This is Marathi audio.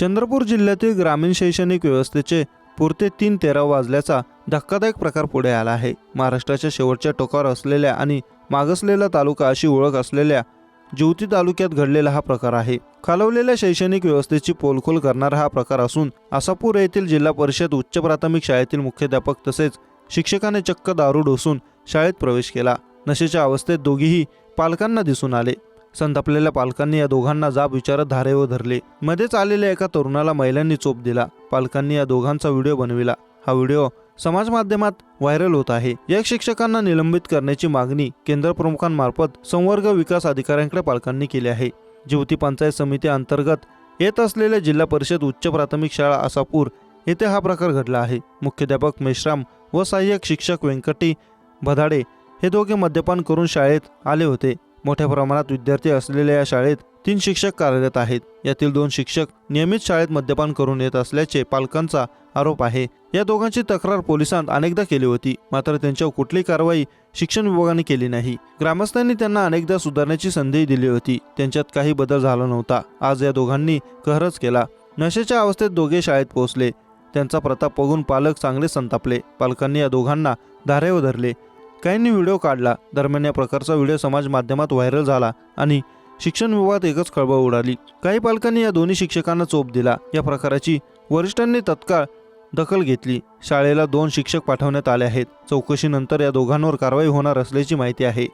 चंद्रपूर जिल्ह्यातील ग्रामीण शैक्षणिक व्यवस्थेचे पुरते तीन तेरा वाजल्याचा धक्कादायक प्रकार पुढे आला आहे. महाराष्ट्राच्या शेवटच्या टोकावर असलेल्या आणि मागासलेला तालुका अशी ओळख असलेल्या ज्योती तालुक्यात घडलेला हा प्रकार आहे. खालवलेल्या शैक्षणिक व्यवस्थेची पोलखोल करणारा हा प्रकार असून आसापूर येथील जिल्हा परिषद उच्च प्राथमिक शाळेतील मुख्याध्यापक तसेच शिक्षकाने चक्क दारू डोसून शाळेत प्रवेश केला. नशेच्या अवस्थेत दोघीही पालकांना दिसून आले. संतापलेल्या पालकांनी या दोघांना जाब विचारत धारेवर धरले. मध्येच आलेल्या एका तरुणाला महिलांनी चोप दिला. पालकांनी या दोघांचा व्हिडिओ बनविला. हा व्हिडिओ समाज माध्यमात व्हायरल होत आहे. या शिक्षकांना निलंबित करण्याची मागणी केंद्र प्रमुखांमार्फत संवर्ग विकास अधिकाऱ्यांकडे पालकांनी केली आहे. ज्योती पंचायत समिती अंतर्गत येत असलेल्या जिल्हा परिषद उच्च प्राथमिक शाळा आसापूर येथे हा प्रकार घडला आहे. मुख्याध्यापक मेश्राम व सहाय्यक शिक्षक व्यंकटी भदाडे हे दोघे मद्यपान करून शाळेत आले होते. मोठ्या प्रमाणात विद्यार्थी असलेल्या या शाळेत तीन शिक्षक कार्यरत आहेत. यातील दोन शिक्षक नियमित शाळेत मद्यपान करून येत असल्याचे पालकांचा आरोप आहे. या दोघांची तक्रार पोलिसांत अनेकदा केली होती मात्र त्यांच्यावर कुठली कारवाई शिक्षण विभागाने केली नाही. ग्रामस्थांनी त्यांना अनेकदा सुधारण्याची संधी दिली होती. त्यांच्यात काही बदल झाला नव्हता. आज या दोघांनी कहरच केला. नशेच्या अवस्थेत दोघे शाळेत पोहोचले. त्यांचा प्रताप बघून पालक चांगले संतापले. पालकांनी या दोघांना धारेवर धरले. काहींनी व्हिडिओ काढला. दरम्यान या प्रकारचा व्हिडिओ समाज माध्यमात व्हायरल झाला आणि शिक्षण विभागात एकच खळबळ उडाली. काही पालकांनी या दोन्ही शिक्षकांना चोप दिला. या प्रकाराची वरिष्ठांनी तत्काळ दखल घेतली. शाळेला दोन शिक्षक पाठवण्यात आले आहेत. चौकशीनंतर या दोघांवर कारवाई होणार असल्याची माहिती आहे.